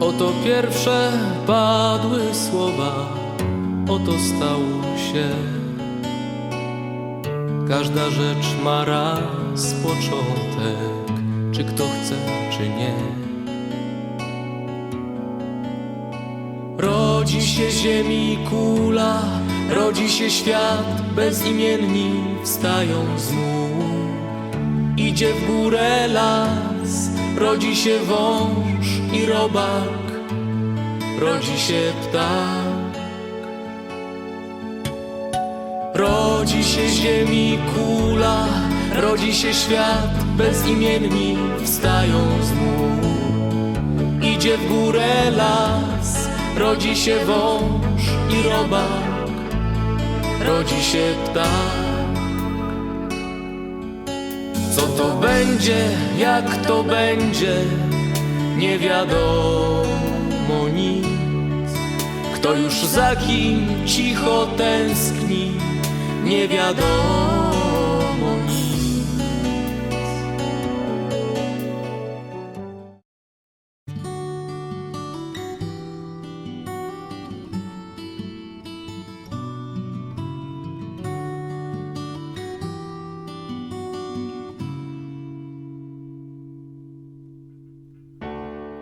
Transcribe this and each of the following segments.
Oto pierwsze padły słowa, oto stało się. Każda rzecz ma raz początek, czy kto chce, czy nie. Rodzi się ziemi kula, rodzi się świat, bezimienni wstają znów. Idzie w górę las, rodzi się wąż i robak, rodzi się ptak. Rodzi się ziemi kula, rodzi się świat, bezimienni wstają znów. Idzie w górę las, rodzi się wąż i robak, rodzi się ptak. Co to będzie, jak to będzie, nie wiadomo nic. Kto już za kim cicho tęskni, nie wiadomo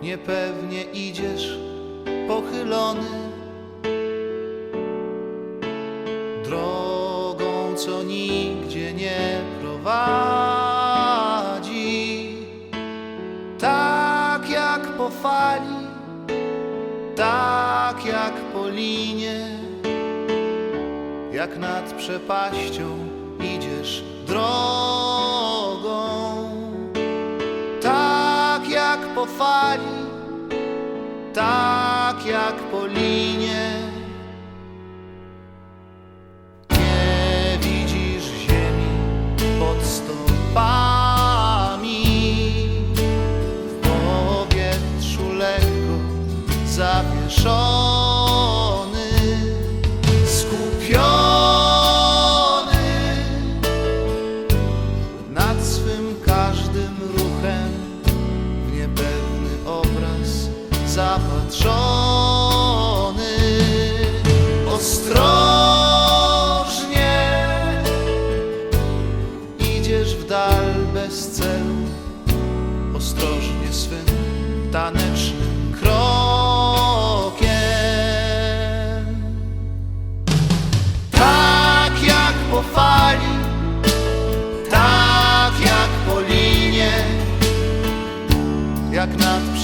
Niepewnie idziesz pochylony drogą, co nigdzie nie prowadzi. Tak jak po fali, tak jak po linie, jak nad przepaścią idziesz drogą po fali, tak jak po linie.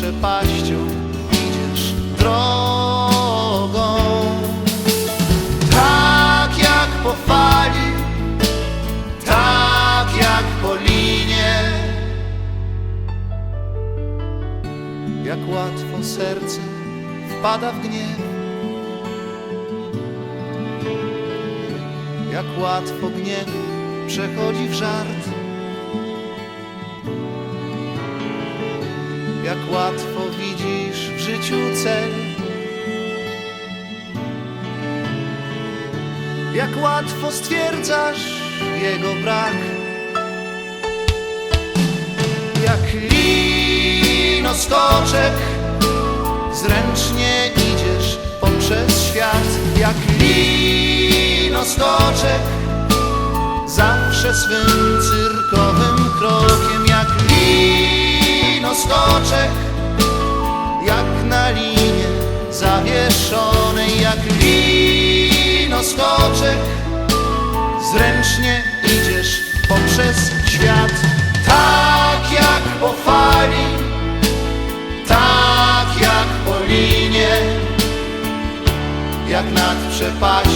Przepaścią idziesz drogą. Tak jak po fali, tak jak po linie, jak łatwo serce wpada w gniew. Jak łatwo gniew przechodzi w żart. Jak łatwo widzisz w życiu cel. Jak łatwo stwierdzasz jego brak. Jak linoskoczek zręcznie idziesz poprzez świat. Jak linoskoczek zawsze swym cyrkowym krokiem skoczek Jak na linie zawieszonej Jak wino skoczek. Zręcznie idziesz poprzez świat Tak jak po fali Tak jak po linie Jak nad przepaścią